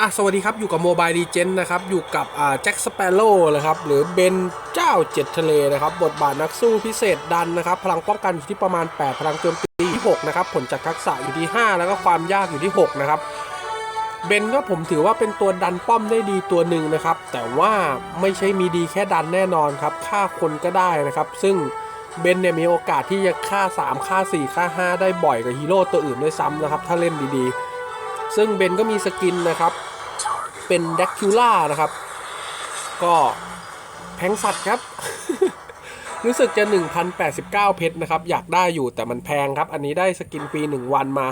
อะสวัสดีครับ อยู่กับโมบายดีเจนนะครับ อยู่กับอ่าแจ็คสเปโร่นะครับ หรือเบนเจ้าเจ็ดทะเลนะครับ บทบาทนักสู้พิเศษดันนะครับ พลังป้องกันอยู่ที่ประมาณ 8 พลังโจมตีที่6นะครับ ผลจากทักษะอยู่ที่ 5 แล้วก็ความยากอยู่ที่ 6 นะครับ เบนก็ผมถือว่าเป็นตัวดันป้อมได้ดีตัวหนึ่งนะครับ แต่ว่าไม่ใช่มีดีแค่ดันแน่นอนครับฆ่าคนก็ได้นะครับ ซึ่งเบนเนี่ยมีโอกาสที่จะฆ่า 3 ฆ่า 4 ฆ่า 5 ได้บ่อยกว่าฮีโร่ตัวอื่นด้วยซ้ำนะครับ ถ้าเล่นดีๆ ซึ่งเบนก็มีสกินนะครับ เป็นแดคิล่านะครับ ก็แพงสัตว์ครับ รู้สึกจะ 1,089 เพชรนะครับ อยากได้อยู่แต่มันแพงครับ อันนี้ได้สกินฟรี 1 วันมา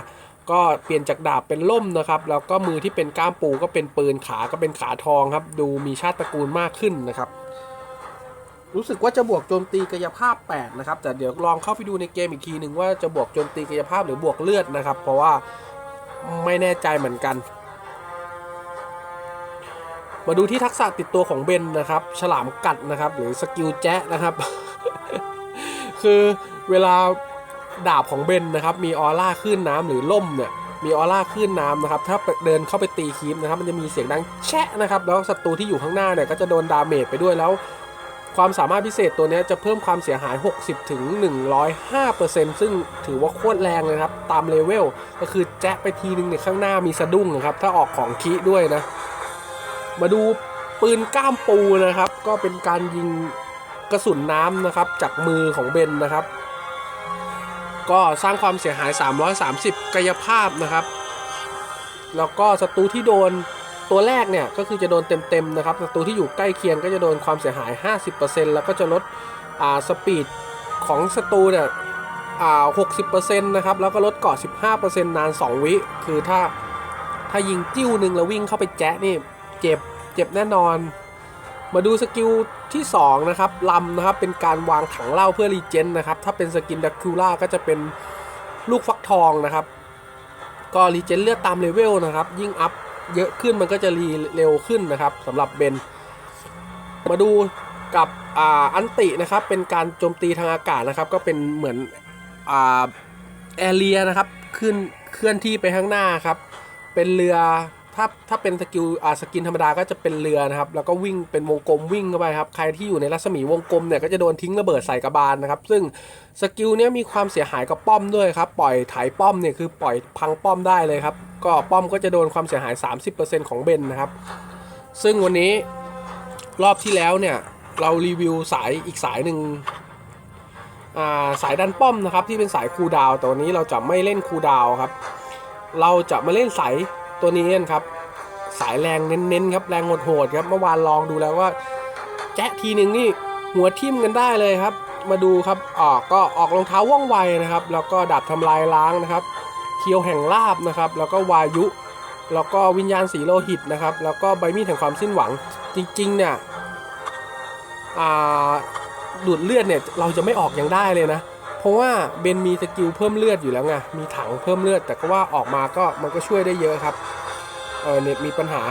ก็เปลี่ยนจากดาบเป็นล่มนะครับ แล้วก็มือที่เป็นก้ามปูก็เป็นปืนขาก็เป็นขาทองครับ ดูมีชาติตระกูลมากขึ้นนะครับรู้สึกว่าจะบวกโจมตีกายภาพ 8 นะครับ แต่เดี๋ยวลองเข้าไปดูในเกมอีกทีหนึ่งว่าจะบวกโจมตีกายภาพหรือบวกเลือดนะครับ เพราะว่า ไม่แน่ใจเหมือนกัน มาดูที่ทักษะติดตัวของเบนนะครับ ฉลามกัดนะครับ หรือสกิลแจ๊ะนะครับ คือเวลาดาบของเบนนะครับ มีออร่าขึ้นน้ำหรือล่มเนี่ยมีออร่าขึ้นน้ำนะครับ ถ้าเดินเข้าไปตีคีมนะครับ มันจะมีเสียงดังแชะนะครับ แล้วศัตรูที่อยู่ข้างหน้าเนี่ยก็จะโดนดาเมจไปด้วยแล้ว ความสามารถพิเศษตัวนี้จะเพิ่มความเสียหาย 60ถึง105%ซึ่งถือว่าโคตรแรงเลยครับ ตามเลเวลก็คือแจ๊ะไปทีนึงเนี่ยข้างหน้ามีสะดุ้งนะครับ ถ้าออกของคีด้วยนะ มาดูปืนก้ามปูนะครับ ก็เป็นการยิงกระสุนน้ำนะครับ จากมือของเบนนะครับ ก็สร้างความเสียหาย 330 กายภาพนะครับ แล้วก็ศัตรูที่โดน ตัวแรกเนี่ยก็คือจะโดนเต็มๆนะครับศัตรูที่อยู่ใกล้เคียงก็จะโดนความเสียหาย 50%แล้วก็จะลดอ่าสปีดของศัตรูเนี่ยอ่า60%นะครับแล้วก็ลดเกาะ15%นาน2วิคือถ้าถ้ายิงจิ้วหนึ่งแล้ววิ่งเข้าไปแจ๊ะนี่เจ็บเจ็บแน่นอน มาดูสกิลที่2นะครับลำนะครับเป็นการวางถังเหล้าเพื่อรีเจนนะครับถ้าเป็นสกินดักคิล่าก็จะเป็นลูกฟักทองนะครับ ก็รีเจนเลือดตามเลเวลนะครับยิ่งอัพ เยอะขึ้นมันก็จะรีเร็วขึ้นนะครับสำหรับเบน มาดูกับอ่าอันตินะครับเป็นการโจมตีทางอากาศนะครับ ก็เป็นเหมือนอ่าแอเรียนะครับขึ้นเคลื่อนที่ไปข้างหน้าครับ เป็นเรือ ถ้าถ้าเป็นสกิลอ่าสกินธรรมดาก็จะเป็นเรือนะครับ แล้วก็วิ่งเป็นวงกลมวิ่งเข้าไปครับ ใครที่อยู่ในรัศมีวงกลมเนี่ยก็จะโดนทิ้งระเบิดใส่กระบาลนะครับ ซึ่งสกิลเนี้ยมีความเสียหายกับป้อมด้วยครับ ปล่อยถ่ายป้อมเนี่ยคือปล่อยพังป้อมได้เลยครับ ก็ป้อมก็จะโดนความเสียหาย 30%ของเบนนะครับ ซึ่งวันนี้รอบที่แล้วเนี่ยเรารีวิวสายอีกสายหนึ่งอ่าสายดันป้อมนะครับที่เป็นสายคูดาวแต่วันนี้เราจะไม่เล่นคูดาวครับ เราจะมาเล่นสาย ตัวนี้นครับ สายแรงเน้นๆครับแรงโหดๆครับเมื่อวานลองดูแล้วว่า แจ๊ะทีหนึ่งนี่หัวทิ่มกันได้เลยครับ มาดูครับออกก็ออกรองเท้าว่องไวนะครับ แล้วก็ดาบทำลายล้างนะครับ เคียวแห่งลาบนะครับ แล้วก็วายุ แล้วก็วิญญาณสีโลหิตนะครับ แล้วก็ใบมีดแห่งความสิ้นหวังจริงๆเนี่ยดูดเลือดเนี่ยเราจะไม่ออกยังได้เลยนะ เพราะว่าเบนมีสกิลเพิ่มเลือดอยู่แล้วไง มีถังเพิ่มเลือด แต่ก็ว่าออกมาก็มันก็ช่วยได้เยอะครับ เออเน็ตมีปัญหา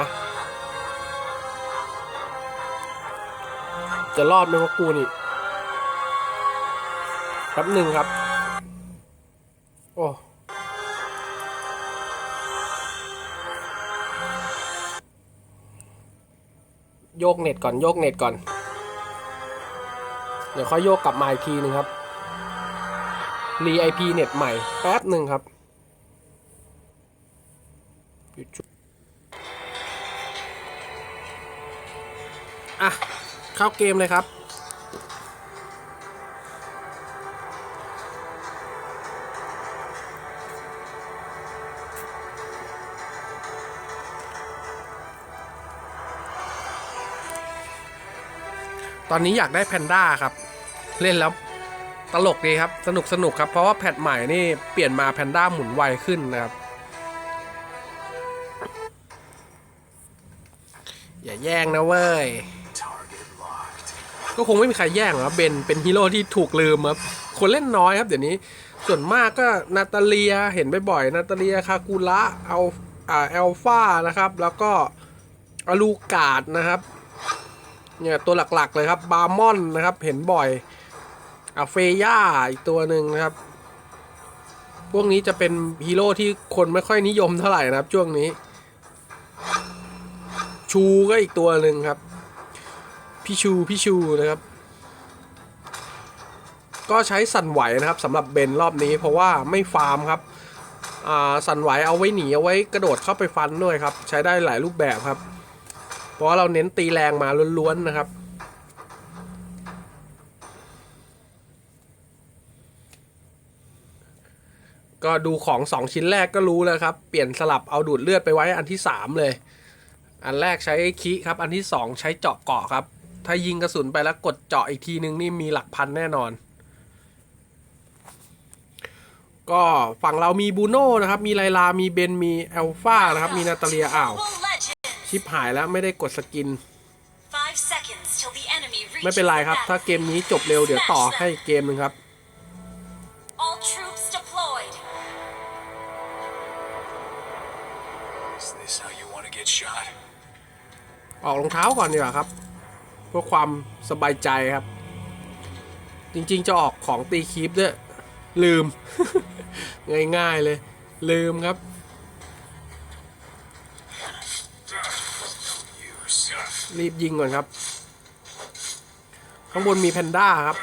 จะรอดไหมว่ากูนี่แป๊บหนึ่งครับ โอ้โยกเน็ตก่อนโยกเน็ตก่อน เดี๋ยวค่อยโยกกลับมาอีกทีหนึ่งครับ รีไอพีเน็ตใหม่แป๊บหนึ่งครับหยุดชุอะ เข้าเกมเลยครับ ตอนนี้อยากได้แพนด้าครับ เล่นแล้ว ตลกดีครับ สนุกสนุกครับ เพราะว่าแพทใหม่นี่เปลี่ยนมาแพนด้าหมุนไวขึ้นนะครับ อย่าแย่งนะเว้ย ก็คงไม่มีใครแย่งหรอกเบนเป็นฮีโร่ที่ถูกลืมครับ คนเล่นน้อยครับ เดี๋ยวนี้ ส่วนมากก็นาตาเลียเห็นบ่อยๆ นาตาเลียคากูระเอาอ่าเอลฟานะครับ แล้วก็อลูกาดนะครับเนี่ยตัวหลักๆเลยครับ บาร์มอนนะครับ เห็นบ่อย อะเฟย่าอีกตัวหนึ่งนะครับ พวกนี้จะเป็นฮีโร่ที่คนไม่ค่อยนิยมเท่าไหร่นะครับ ช่วงนี้ ชูก็อีกตัวหนึ่งครับ พี่ชูพี่ชูนะครับ ก็ใช้สั่นไหวนะครับสำหรับเบนรอบนี้ เพราะว่าไม่ฟาร์มครับอ่าสั่นไหวเอาไว้หนีเอาไว้กระโดดเข้าไปฟันด้วยครับ ใช้ได้หลายรูปแบบครับ เพราะเราเน้นตีแรงมาล้วนๆนะครับ ก็ดูของสองชิ้นแรกก็รู้แล้วครับ เปลี่ยนสลับเอาดูดเลือดไปไว้อันที่สามเลย อันแรกใช้คิครับ อันที่สองใช้เจาะเกาะครับ ถ้ายิงกระสุนไปแล้วกดเจาะอีกทีนึงนี่มีหลักพันแน่นอน ก็ฝั่งเรามีบูโน่นะครับ มีไลลา มีเบน มีแอลฟานะครับ มีนาตาเลียอ้าว Global legend. ชิปหายแล้วไม่ได้กดสกิน Five seconds till the enemy ไม่เป็นไรครับ ถ้าเกมนี้จบเร็วเดี๋ยวต่อให้เกมหนึงครับ ออกรองเท้าก่อนดีกว่าครับ เพื่อความสบายใจครับ จริงๆจะออกของตีคีปด้วยลืม ง่ายๆเลย ลืมครับ รีบยิงก่อนครับ ข้างบนมีแพนด้าครับ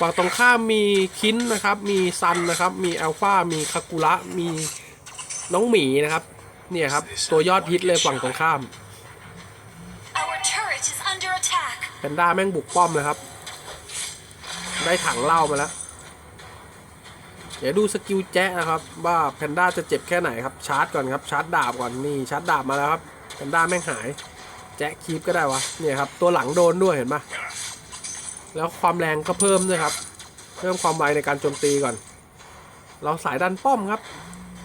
ฝั่งตรงข้ามมีคินนะครับ มีซันนะครับ มีอัลฟามีคากุระ มีน้องหมีนะครับ เนี่ยครับ ตัวยอดฮิตเลยฝั่งตรงข้าม Our turret is under attack. แพนด้าแม่งบุกป้อมเลยครับ ได้ถังเหล้ามาแล้ว เดี๋ยวดูสกิลแจ๊ะนะครับ ว่าแพนด้าจะเจ็บแค่ไหนครับ ชาร์จก่อนครับ ชาร์จดาบก่อน นี่ชาร์จดาบมาแล้วครับ แพนด้าแม่งหาย แจ๊ะคีปก็ได้วะ เนี่ยครับ ตัวหลังโดนด้วยเห็นปะ แล้วความแรงก็เพิ่มด้วยครับ เพิ่มความไวในการโจมตีก่อน เราสายดันป้อมครับ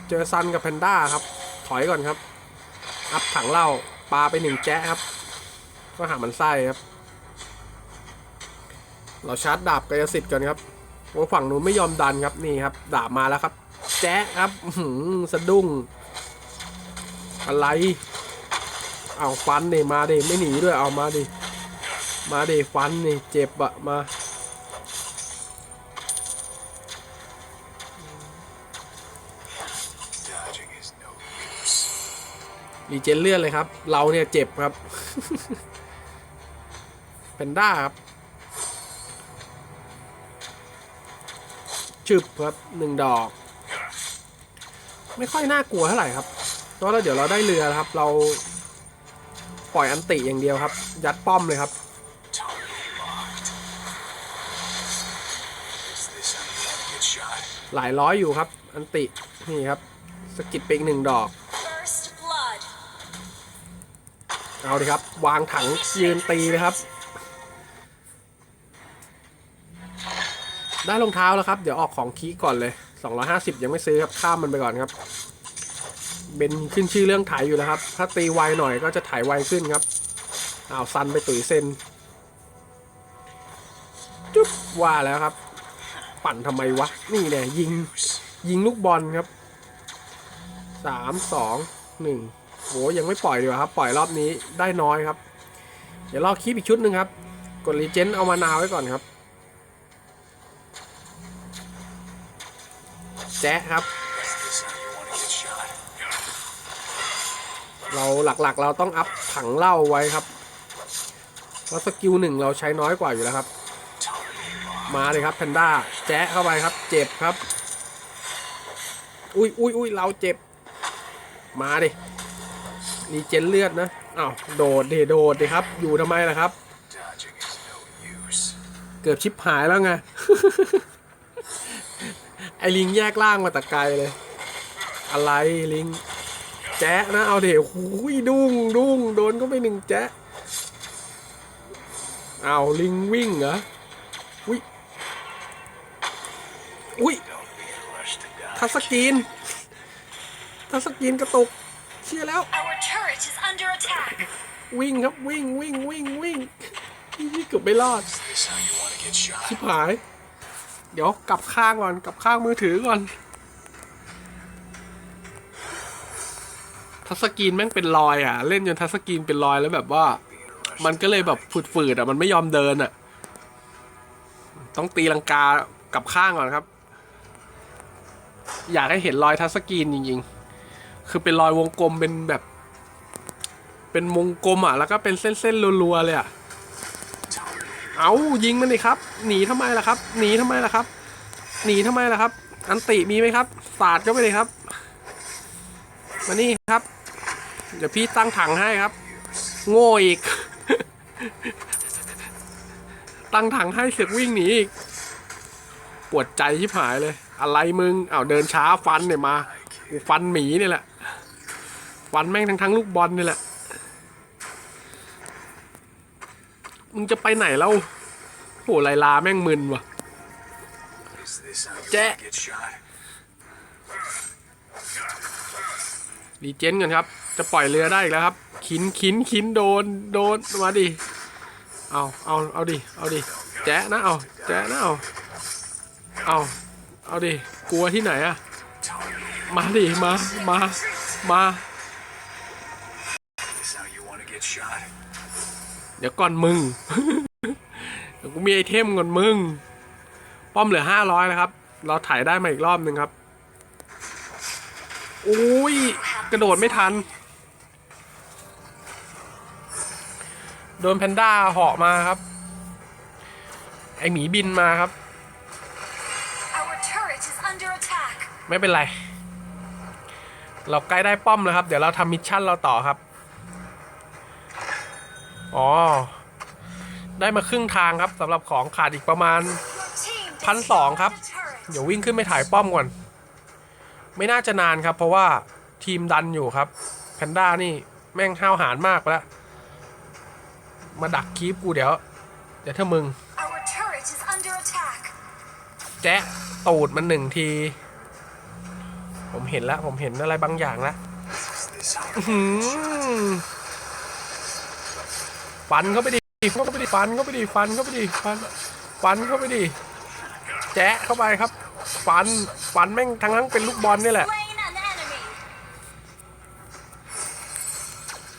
เจอซันกับแพนด้าครับ ถอยก่อนครับ อัพถังเหล้าปลาไปหนึ่งแจ๊ครับ ก็หามันไส้ครับ เราชาร์จดาบกายสิทธิ์ก่อนครับโอ้ฝั่งนู้นไม่ยอมดันครับนี่ครับ ดาบมาแล้วครับ แจ๊ครับหือสะดุ้ง อะไร เอาฟันนี่มาดิไม่หนีด้วยเอามาดิ มาดิฟันนี่เจ็บอะมา รีเจนเลือดเลยครับ เราเนี่ยเจ็บครับเพนด้าครับชึบครับหนึ่งดอก ไม่ค่อยน่ากลัวเท่าไหร่ครับเพราะว่าเดี๋ยวเราได้เรือครับ เราปล่อยอันติอย่างเดียวครับ ยัดป้อมเลยครับ หลายร้อยอยู่ครับ อันติ นี่ครับ สกิดไปอีกหนึ่งดอก First blood. เอาดิครับ วางถังยืนตีเลยครับ ได้รองเท้าแล้วครับ เดี๋ยวออกของคีก่อนเลย 250 ยังไม่ซื้อครับ ข้ามมันไปก่อนครับ เบนขึ้นชื่อเรื่องถ่ายอยู่แล้วครับ ถ้าตีไวหน่อยก็จะถ่ายไวขึ้นครับเอาซันไปตุ๋ยเซนจุ๊บว่าแล้วครับ ปั่นทำไมวะ นี่แน่ยิง ยิงลูกบอลครับสามสองหนึ่งโหยังไม่ปล่อยดีกว่าครับ ปล่อยรอบนี้ได้น้อยครับ เดี๋ยวรอคลิปอีกชุดหนึ่งครับ กดรีเจนเอามานาวไว้ก่อนครับ แจ๊ครับ เราหลักๆเราต้องอัพถังเหล้าไว้ครับเพราะสกิลหนึ่งเราใช้น้อยกว่าอยู่แล้วครับ มาเลยครับแพนด้าแจ๊ะเข้าไปครับ เจ็บครับ อุ้ยอุ้ยอุ้ยเราเจ็บ มาดิรีเจนเลือดนะอ้าวโดดดิโดดดิครับ อยู่ทำไมล่ะครับ เกือบชิปหายแล้วไง ไอลิงแยกล่างมาแต่ไกลเลย อะไรลิง แจ๊ะนะเอาเดี๋ยวหูยดุ้งดุ้งโดนก็ไปหนึ่งแจ๊ะเอาลิงวิ่งเหรอ ทัศกรีนทัศกรีนกระตุกเชี่ยแล้ว Our turret is under attack. วิ่งครับวิ่งวิ่งวิ่งวิ่งนี่เกือบไม่รอด Is this how you want to get shot? ชิบหาย เดี๋ยวกลับข้างก่อนกลับข้างมือถือก่อน ทัศกรีนแม่งเป็นรอยอะ เล่นจนทัศกรีนเป็นรอยแล้วแบบว่า มันก็เลยแบบฝืดๆอะมันไม่ยอมเดินอะ ต้องตีลังกากับข้างก่อนครับ อยากให้เห็นรอยทัชสกรีนจริงๆ คือเป็นรอยวงกลมเป็นแบบ เป็นวงกลมอะ แล้วก็เป็นเส้นๆรัวๆเลยอะ เอายิงมันดิครับ หนีทำไมล่ะครับ หนีทำไมล่ะครับ หนีทำไมล่ะครับ อันติมีไหมครับสาดก็ไปเลยครับ มานี่ครับ เดี๋ยวพี่ตั้งถังให้ครับ โง่อีก ตั้งถังให้เสือกวิ่งหนีอีก ปวดใจชิบหายเลย อะไรมึงเอาเดินช้าฟันเนี่ยมากูฟันหมีนี่แหละ ฟันแม่งทั้งทั้งลูกบอลนี่แหละ มึงจะไปไหนแล้วโหไลลาแม่งมึนว่ะ Is this how you Jack. want to get shot? รีเจนกันครับ จะปล่อยเรือได้อีกแล้วครับ ขินขินขินโดนโดนมาดิ เอาเอาเอาดิ เอาดิ แจ๊ะนะเอาแจ๊ะนะเอาเอา เอาดิ กลัวที่ไหนอะมาดิ มา มา มา เดี๋ยวก่อนมึง เดี๋ยวกูมีไอเทมก่อนมึง ป้อมเหลือห้าร้อยนะครับ เราถ่ายได้มาอีกรอบหนึ่งครับโอ้ย กระโดดไม่ทัน โดนแพนด้าเหาะมาครับ ไอหมีบินมาครับ ไม่เป็นไร เราใกล้ได้ป้อมแล้วครับ เดี๋ยวเราทำมิชชั่นเราต่อครับ อ๋อ ได้มาครึ่งทางครับสำหรับของขาดอีกประมาณ Your team พันสอง destroyed ครับ the turret. เดี๋ยววิ่งขึ้นไปถ่ายป้อมก่อน ไม่น่าจะนานครับ เพราะว่าทีมดันอยู่ครับ แพนด้านี่แม่งห้าวหาญมากแล้ว มาดักคีปกูเดี๋ยว เดี๋ยวถ้ามึง Our turret is under attack. แจ๊ะตูดมันหนึ่งที ผมเห็นแล้ว ผมเห็นอะไรบางอย่างแล้วฟันเข้าไปดิฟันเข้าไปดิฟันเข้าไปดิฟันเข้าไปดิฟันฟันเข้าไปดิแจ๊ะเข้าไปครับ ฟันฟันแม่งทั้งทั้งเป็นลูกบอลนี่แหละ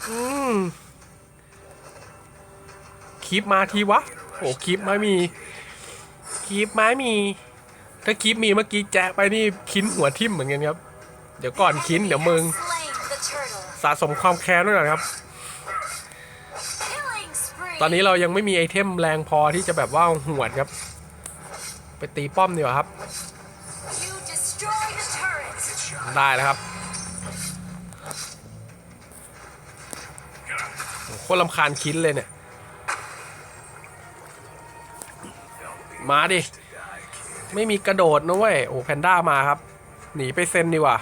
อืมคลิปมาทีวะ โอ้คลิปไม่มีคลิปไม่มี ถ้าคลิปมีเมื่อกี้แจ๊ะไปนี่คิ้นหัวทิ่มเหมือนกันครับ เดี๋ยวก่อนคิ้นเดี๋ยวมึง Slain the turtle. สะสมความแค้นด้วยก่อนครับ Killing spree. ตอนนี้เรายังไม่มีไอเทมแรงพอที่จะแบบว่าหวดครับ ไปตีป้อมดีกว่าครับ You destroy the turret. get shot? ได้แล้วครับโอ้โหโคตรลำคาญคินเลยเนี่ย มาดิ ไม่มีกระโดดนะเว้ยโอ้แพนด้ามาครับ หนีไปเซนดีกว่า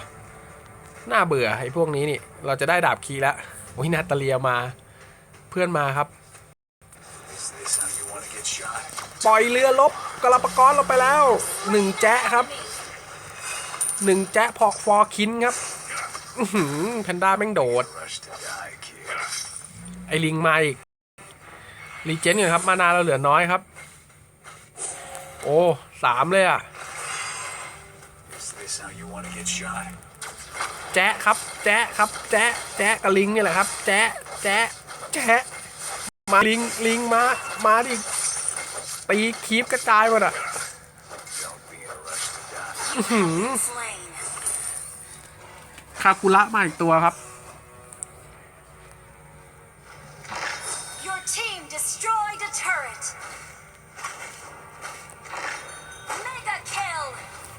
น่าเบื่อไอ้พวกนี้นี่ เราจะได้ดาบคีแล้วโอ้ยนาตาเลียมา เพื่อนมาครับ ปล่อยเรือลบกระปกรเราไปแล้วหนึ่งแจ๊ะครับหนึ่งแจ๊ะพอกฟอร์คินครับแพนด้าแม่งโดด ไอลิงมาอีกรีเจนกันครับ มานาเราเหลือน้อยครับ โอ้สามเลยอะ Is this how you want to get shot? แจ๊ะครับ แจ๊ะครับ แจ๊ะแจ๊ะกับลิงนี่แหละครับ แจ๊ะแจ๊ะแจ๊ะมาลิงลิงมา มาดิตีคีบกระจายหมดอะ Don't be in a rush to die. Slain. คาคุระมาอีกตัวครับ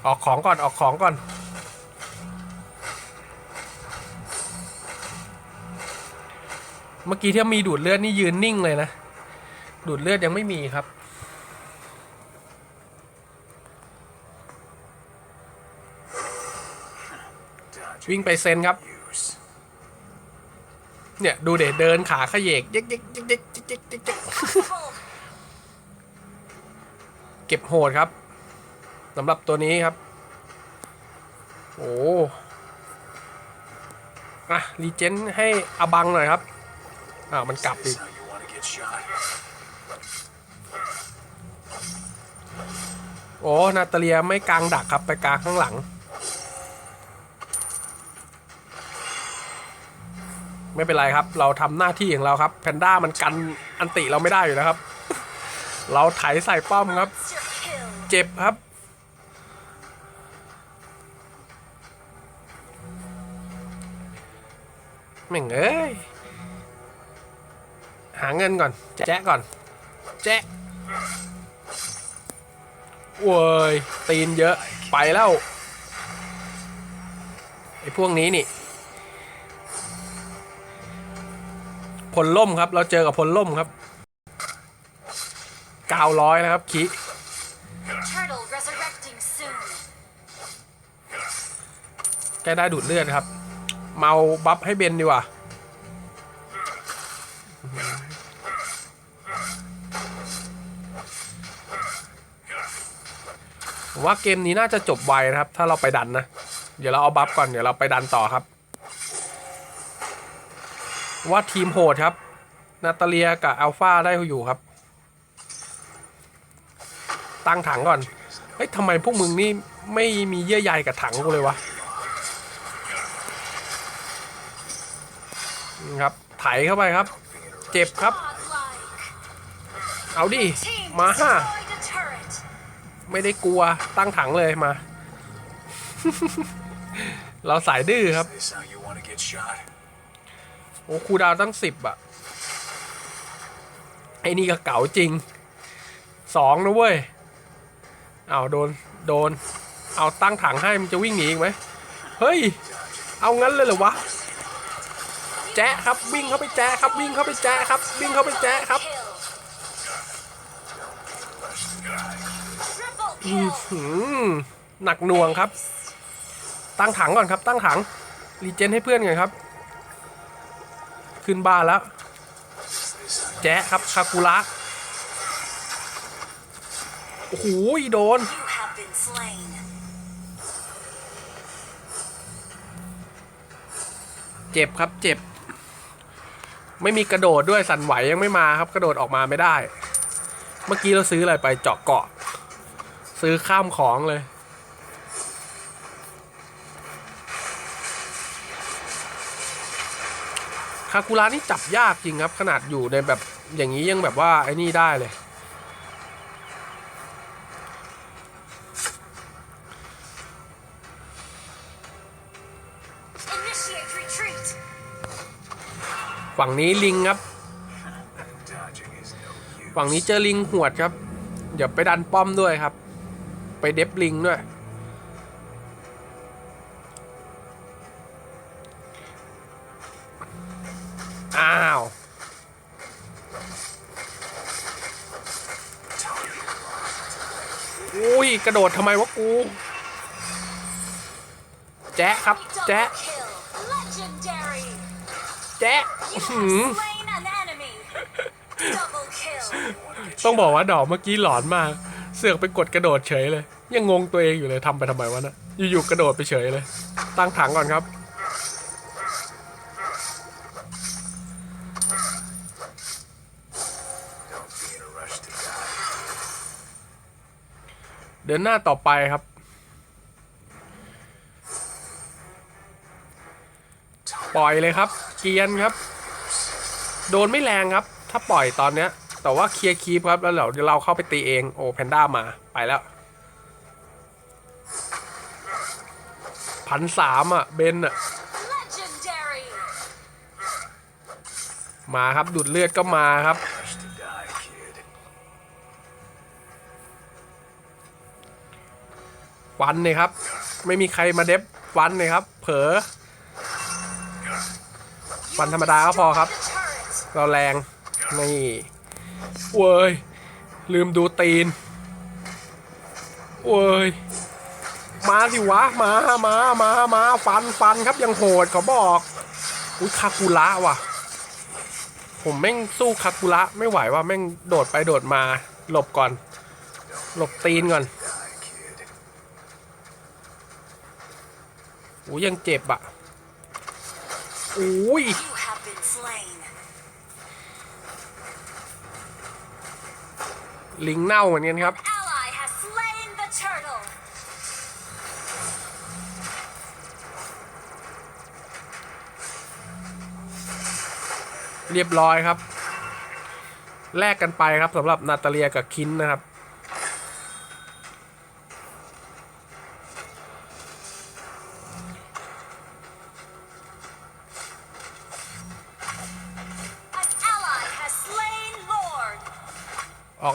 ออกของก่อนออกของก่อน เมื่อกี้ที่มีดูดเลือดนี่ยืนนิ่งเลยนะ ดูดเลือดยังไม่มีครับวิ่งไปเซนครับ เนี่ย ดูเด็เดินขาขยเยกย็กเย็กเย็กเย็กเย็กเย็กเก็บโหดครับ สำหรับตัวนี้ครับ โอ้อะรีเจนให้อบังหน่อยครับอ้าวมันกลับอีกโอ้นาตาเลียไม่กลางดักครับไปกลางข้างหลัง ไม่เป็นไรครับ เราทำหน้าที่ของเราครับ แพนด้ามันกันอันติเราไม่ได้อยู่แล้วครับ เราไถใส่ป้อมครับ เจ็บครับ แม่งเอ้ย หาเงินก่อน แจ๊ะก่อน แจ๊ะโว้ย ตีนเยอะ ไปแล้ว ไอ้พวกนี้นี่ พลล่มครับ เราเจอกับพลล่มครับ900นะครับ คิ Turtle resurrecting soon. แกได้ดูดเลือดครับ เมาบัฟให้เบนดีกว่าว่าเกมนี้น่าจะจบไวนะครับ ถ้าเราไปดันนะ เดี๋ยวเราเอาบัฟก่อนเดี๋ยวเราไปดันต่อครับ ว่าทีมโหดครับ นาตาเลียกับอัลฟาได้อยู่ครับ ตั้งถังก่อนเฮ้ยทำไมพวกมึงนี่ไม่มีเยื่อใยกับถังกูเลยวะ ครับไถเข้าไปครับ เจ็บครับ เอาดิ มาฮะ destroyed a turret. ไม่ได้กลัวตั้งถังเลยมา เราสายดื้อครับ โอ้ครูดาวตั้งสิบอะไอ้นี่ก็เก๋าจริงสองนะเว้ยเอาโดน โดน เอาตั้งถังให้มันจะวิ่งหนีอีกไหม เฮ้ย เอางั้นเลยเหรอวะ แจ๊ะครับ วิ่งเข้าไปแจ๊ะครับ วิ่งเข้าไปแจ๊ะครับ วิ่งเข้าไปแจ๊ะครับ Kill. Triple หืมหนักหน่วงครับ ตั้งถังก่อนครับ ตั้งถัง รีเจนให้เพื่อนก่อนครับ ขึ้นบ้านแล้ว แจ๊ะครับคากุระโอ้โหโดน เจ็บครับเจ็บ ไม่มีกระโดดด้วยสั่นไหวยังไม่มาครับกระโดดออกมาไม่ได้ เมื่อกี้เราซื้ออะไรไปเจาะเกาะ ซื้อข้ามของเลย คากุระนี่จับยากจริงครับ ขนาดอยู่ในแบบอย่างนี้ยังแบบว่าไอ้นี่ได้เลย ฝั่งนี้ลิงครับ ฝั่งนี้เจอลิงหวดครับเดี๋ยวไปดันป้อมด้วยครับ ไปเด็บลิงด้วย อ้าว อุ้ย กระโดดทำไมวะกู แจ๊ะครับ แจ๊ะ แจ๊ะ ต้องบอกว่าดอกเมื่อกี้หลอนมาก เสือกไปกดกระโดดเฉยเลย ยังงงตัวเองอยู่เลยทำไปทำไมวะนะอยู่ๆกระโดดไปเฉยเลย ตั้งถังก่อนครับ เดินหน้าต่อไปครับปล่อยเลยครับ เกียนครับ โดนไม่แรงครับ ถ้าปล่อยตอนเนี้ย แต่ว่าเคลียร์คีปครับ แล้วเดี๋ยวเราเข้าไปตีเอง โอ้แพนด้ามาไปแล้วพันสามอะ เบนอะ Legendary. มาครับดูดเลือดก็มาครับ Rush to die, kid. ฟันเลยครับ ไม่มีใครมาเด็บฟันเลยครับ เผลอฟันธรรมดาก็พอครับ The turret. เราแรงนี่เว้ยลืมดูตีนเว้ยมาสิวะ มามามามาฟันฟันครับยังโหดเขาบอกอุ้ยคากุระว่ะ ผมแม่งสู้คากุระไม่ไหวว่ะแม่งโดดไปโดดมาหลบก่อน หลบตีนก่อนอู้ยังเจ็บอะอุ้ย ลิงเน่าเหมือนกันครับ Ally has slain the turtle. เรียบร้อยครับ แลกกันไปครับสำหรับนาตาเลียกับคินนะครับ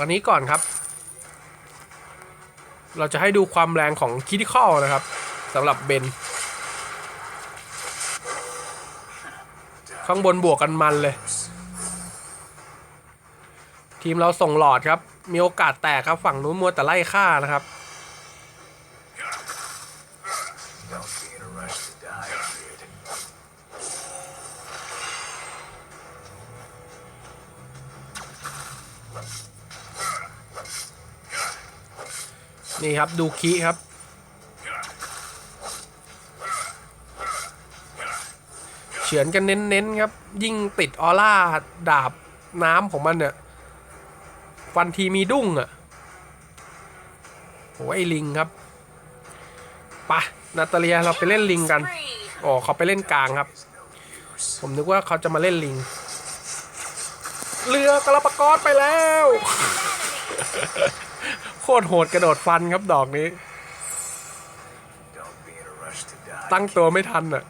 อันนี้ก่อนครับ เราจะให้ดูความแรงของคิ t ิคอลนะครับสำหรับเบน ข้างบนบวกกันมันเลย ทีมเราส่งหลอดครับ มีโอกาสแตกครับฝั่งนู้นมัวแต่ไล่ฆ่านะครับ นี่ครับดูคีครับ เฉือนกันเน้นๆครับ ยิ่งติดออร่าดาบน้ำของมันเนี่ยฟันทีมีดุ้งอะ่ะโอ้ยลิงครับไปะนาตาเลียเราไปเล่นลิงกันอ๋อเขาไปเล่นกลางครับ ผมนึกว่าเขาจะมาเล่นลิง เรือกระปะกอดไปแล้ว โคตรโหดกระโดดฟันครับดอกนี้ Don't be in a rush to die. ตั้งตัวไม่ทันอะ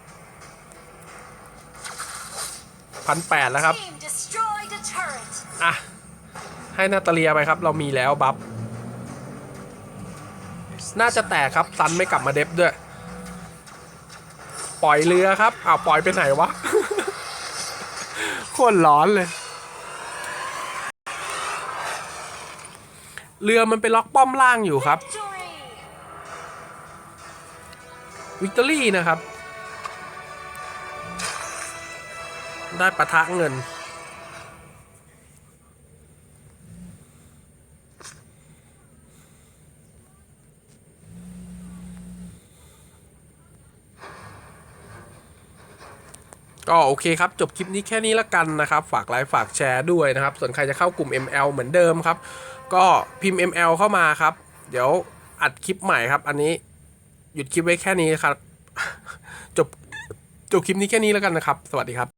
พันแปดแล้วครับ Team destroyed a turret. อะ ให้นาตาเลียไปครับ เรามีแล้วบัฟน่าจะแตกครับซันไม่กลับมาเดฟด้วย ปล่อยเรือครับอ้าวปล่อยไปไหนวะ โคตรร้อนเลย เรือมันไปล็อกป้อมล่างอยู่ครับวิกตอรี่นะครับ ได้ปะทะเงิน ก็โอเคครับ จบคลิปนี้แค่นี้ละกันนะครับ ฝากไลค์ฝากแชร์ด้วยนะครับ ส่วนใครจะเข้ากลุ่ม ML เหมือนเดิมครับ ก็พิมพ์ ML เข้ามาครับ เดี๋ยวอัดคลิปใหม่ครับ อันนี้หยุดคลิปไว้แค่นี้ครับ จบจบคลิปนี้แค่นี้แล้วกันนะครับ สวัสดีครับ